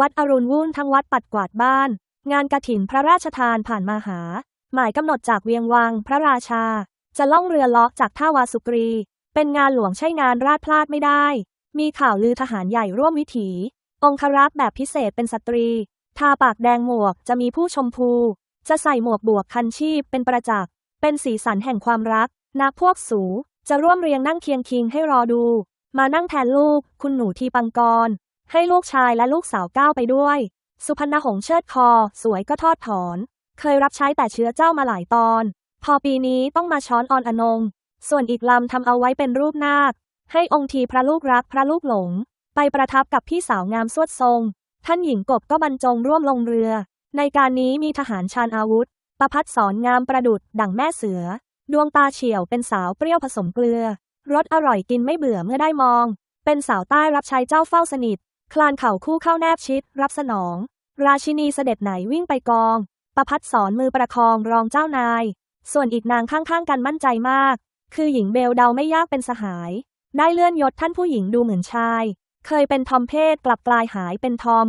วัดอรุณวุ่นทั้งวัดปัดกวาดบ้าน งานกระถินพระราชทานผ่านมาหา หมายกำหนดจากเวียงวังพระราชา จะล่องเรือเลาะจากท่าวาสุกรี เป็นงานหลวงใช่งานราดพลาดไม่ได้ มีข่าวลือทหารใหญ่ร่วมวิถี องครักษ์แบบพิเศษเป็นสตรี ทาปากแดงหมวกจะมีผู้ชมพู จะใส่หมวกบวกคันชีพเป็นประจักษ์ เป็นสีสันแห่งความรัก นักพวกสู จะร่วมเรียงนั่งเคียงคิงให้รอดู มานั่งแทนลูก คุณหนูทีปังกร ให้ลูกชายและลูกสาวก้าวไปด้วย สุพรรณหงษ์เชิดคอ สวยก็ทอดถอน เคยรับใช้แต่เชื้อเจ้ามาหลายตอน พอปีนี้ต้องมาช้อนออนอนง ส่วนอีกลำทำเอาไว้เป็นรูปนาค ให้องค์ทีพระลูกรักพระลูกหลง ไปประทับกับพี่สาวงามสวดทรง ท่านหญิงกบก็บรรจงร่วมลงเรือ ในการนี้มีทหารชาญอาวุธ ประพัดสอนงามประดุดดั่งแม่เสือ ดวงตาเฉียวเป็นสาวเปรี้ยวผสมเกลือรสอร่อยกินไม่เบื่อเมื่อได้มอง เป็นสาวใต้รับใช้เจ้าเฝ้าสนิท คลานเข่าคู่เข้าแนบชิด รับสนอง ราชินีเสด็จไหนวิ่งไปกอง ประพัดสอนมือประคองรองเจ้านาย ส่วนอีกนางข้างๆกันมั่นใจมาก คือหญิงเบลเดาไม่ยากเป็นสหาย ได้เลื่อนยศท่านผู้หญิงดูเหมือนชาย เคยเป็นทอมเพศกลับกลายหายเป็นทอม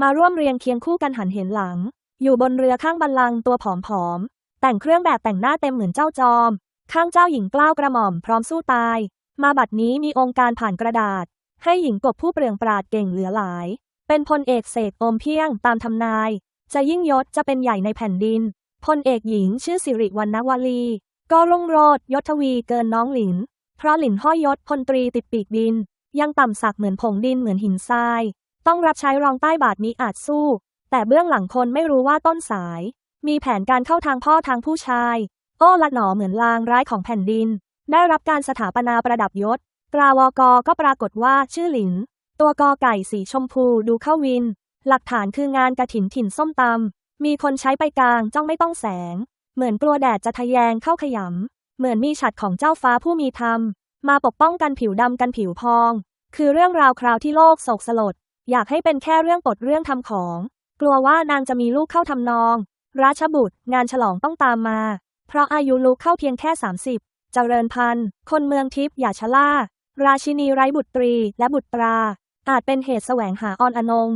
มาร่วมเรียงเคียงคู่กันหันเห็นหลัง อยู่บนเรือข้างบัลลังตัวผอมๆแต่งเครื่องแบบแต่งหน้าเต็มเหมือนเจ้าจอม ข้างเจ้าหญิงกล้าวกระหม่อมพร้อมสู้ตาย มาบัดนี้มีองค์การผ่านกระดาษ ให้หญิงกบผู้เปลืองปราดเก่งเหลือหลาย เป็นพลเอกเสกโอมเพียงตามทำนาย จะยิ่งยศจะเป็นใหญ่ในแผ่นดิน พลเอกหญิงชื่อสิริวรรณวลี ก็รุ่งโรจน์ยศทวีเกินน้องหลิน เพราะหลินห้อยยศพลตรีติดปีกบิน ยังต่ำสักเหมือนผงดินเหมือนหินทราย ต้องรับใช้รองใต้บาทนี้อาจสู้ แต่เบื้องหลังคนไม่รู้ว่าต้นสาย มีแผนการเข้าทางพ่อทางผู้ชาย โอ้ละหนอเหมือนลางร้ายของแผ่นดิน ได้รับการสถาปนาประดับยศ ตราวกก็ปรากฏว่าชื่อหลิน ตัวกอไก่สีชมพูดูเข้าวิน หลักฐานคืองานกระถินถิ่นส้มตำมีคนใช้ไปกลางจ้องไม่ต้องแสง เหมือนกลัวแดดจะทะแยงเข้าขยำ เหมือนมีฉัดของเจ้าฟ้าผู้มีธรรม มาปกป้องกันผิวดำกันผิวพอง คือเรื่องราวคราวที่โลกโศกสลด อยากให้เป็นแค่เรื่องปลดเรื่องทำของ กลัวว่านางจะมีลูกเข้าทำนอง ราชบุตรงานฉลองต้องตามมา เพราะอายุลูกเข้าเพียงแค่ 30 เจริญพันธุ์ คนเมืองทิพย์อย่าชะล่า ราชินีไร้บุตรีและบุตรา อาจเป็นเหตุแสวงหาออนอนง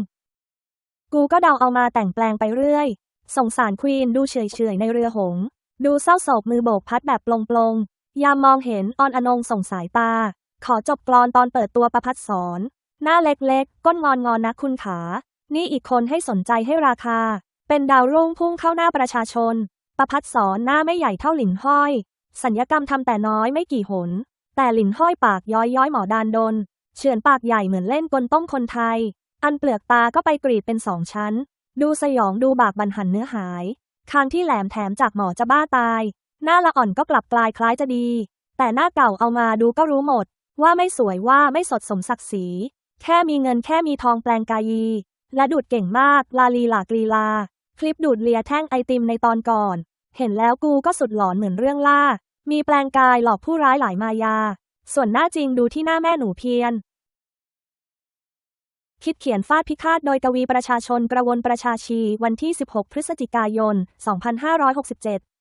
กูก็เดาเอามาแต่งแปลงไปเรื่อย สงสารควีนดูเฉยๆในเรือหง ดูเศร้าโศกมือโบกพัดแบบปลงๆ ยามมองเห็นออนอนงส่งสายตา ขอจบกลอนตอนเปิดตัวประพัดสอนหน้าเล็กๆ ก้นงอนงอนนะคุณขา นี่อีกคนให้สนใจให้ราคา เป็นดาวรุ่งพุ่งเข้าหน้าประชาชน ประพัดสอนหน้าไม่ใหญ่เท่าหลินห้อย สัญญกรรมทำแต่น้อยไม่กี่หน แต่หลินห้อยปากย้อยย้อยหมอดานดน เฉือนปากใหญ่เหมือนเล่นกลต้มคนไทย อันเปลือกตาก็ไปกรีดเป็นสองชั้น ดูสยองดูบากบันหันเนื้อหาย คางที่แหลมแถมจากหมอจะบ้าตาย หน้าละอ่อนก็กลับกลายคล้ายจะดี แต่หน้าเก่าเอามาดูก็รู้หมด ว่าไม่สวยว่าไม่สดสมศักดิ์ศรี แค่มีเงินแค่มีทองแปลงกายี และดูดเก่งมาก ลาลีหลากลีลา คลิปดูดเลียแท่งไอติมในตอนก่อน เห็นแล้วกูก็สุดหลอนเหมือนเรื่องล่า มีแปลงกายหลอกผู้ร้ายหลายมายา ส่วนหน้าจริงดูที่หน้าแม่หนูเพียน คิดเขียนฟาดพิฆาตโดยกวีประชาชนกระวนประชาชี วันที่ 16 พฤศจิกายน 2567